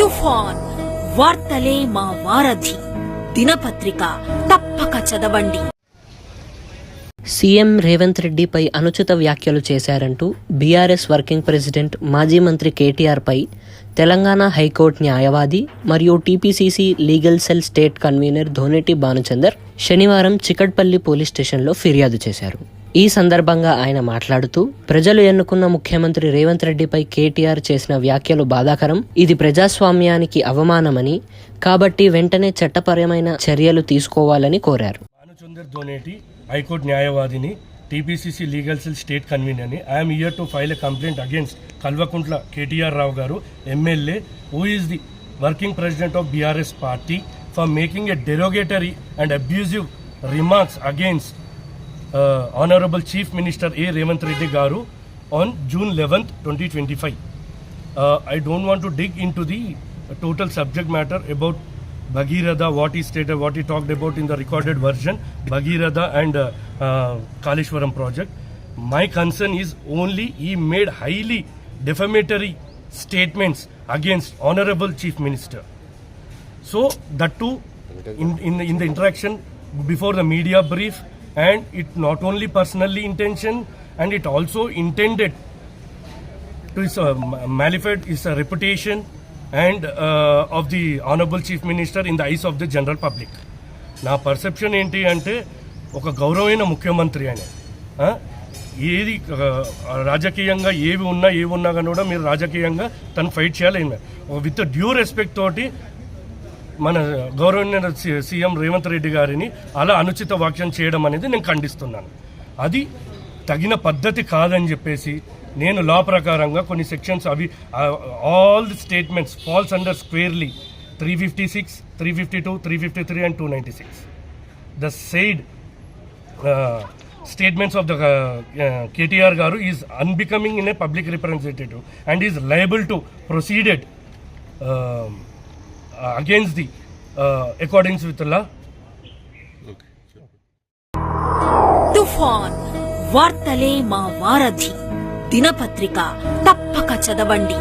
తుఫాన్ వార్తలే మా వారధి. దినపత్రిక తప్పక చదవండి. సీఎం రేవంత్ రెడ్డిపై అనుచిత వ్యాఖ్యలు చేశారంటూ బీఆర్ఎస్ వర్కింగ్ ప్రెసిడెంట్ మాజీ మంత్రి కేటీఆర్పై తెలంగాణ హైకోర్టు న్యాయవాది మరియు TPCC legal cell state convener Doneti Bhanuchander శనివారం చికట్పల్లి పోలీస్ స్టేషన్లో ఫిర్యాదు చేశారు. ఈ సందర్భంగా ఆయన మాట్లాడుతూ ప్రజలు ఎన్నుకున్న ముఖ్యమంత్రి రేవంత్ రెడ్డిపై కేటీఆర్ చేసిన వ్యాఖ్యలు బాధాకరం. ఇది ప్రజాస్వామ్యానికి అవమానమని కాబట్టి వెంటనే చట్టపరమైన చర్యలు తీసుకోవాలని కోరారు. హైకోర్టు న్యాయవాదిని TPCC legal cell state కన్వీనర్ని I'm here to file a complaint against Kalvakuntla KTR Rao garu MLA who is the working president of BRS party for making a derogatory and abusive remarks against Honourable chief minister A Revanth Reddy garu on June eleventh twenty twenty five uh, I don't want to dig into the total subject matter about Bhagirath, what he stated, what he talked about in the recorded version, Bhagirath and uh, uh, Kalishwaram project. My concern is only he made highly defamatory statements against Honorable Chief Minister. So that too, in, in, in the interaction before the media brief, and it not only personally intention, and it also intended to his uh, malefit his uh, reputation and uh, of the honorable chief minister in the eyes of the general public నా perception ఏంటి అంటే ఒక గౌరవమైన ముఖ్యమంత్రి ఆయన ఆ, ఏది ఆ, రాజకీయంగా ఏవి ఉన్నా ఏవి ఉన్నా కానీ కూడా మీరు రాజకీయంగా తను ఫైట్ చేయాలి విత్ డ్యూ రెస్పెక్ట్ తోటి మన గౌరవనీయ సి- సీఎం రేవంత్ రెడ్డి గారిని అలా అనుచిత వాక్యం చేయడం అనేది నేను ఖండిస్తున్నాను. అది తగిన పద్ధతి కాదని చెప్పేసి నేను లా ప్రకారంగా కొన్ని సెక్షన్స్ అవి all the statements falls under squarely three fifty six three fifty two three fifty three and two ninety six. The said statements of the KTR garu is unbecoming in a public representative and is liable to proceeded against the uh, accordance with the law తుఫాన్ వార్తలే మా వారధి దినపత్రిక తప్పక చదవండి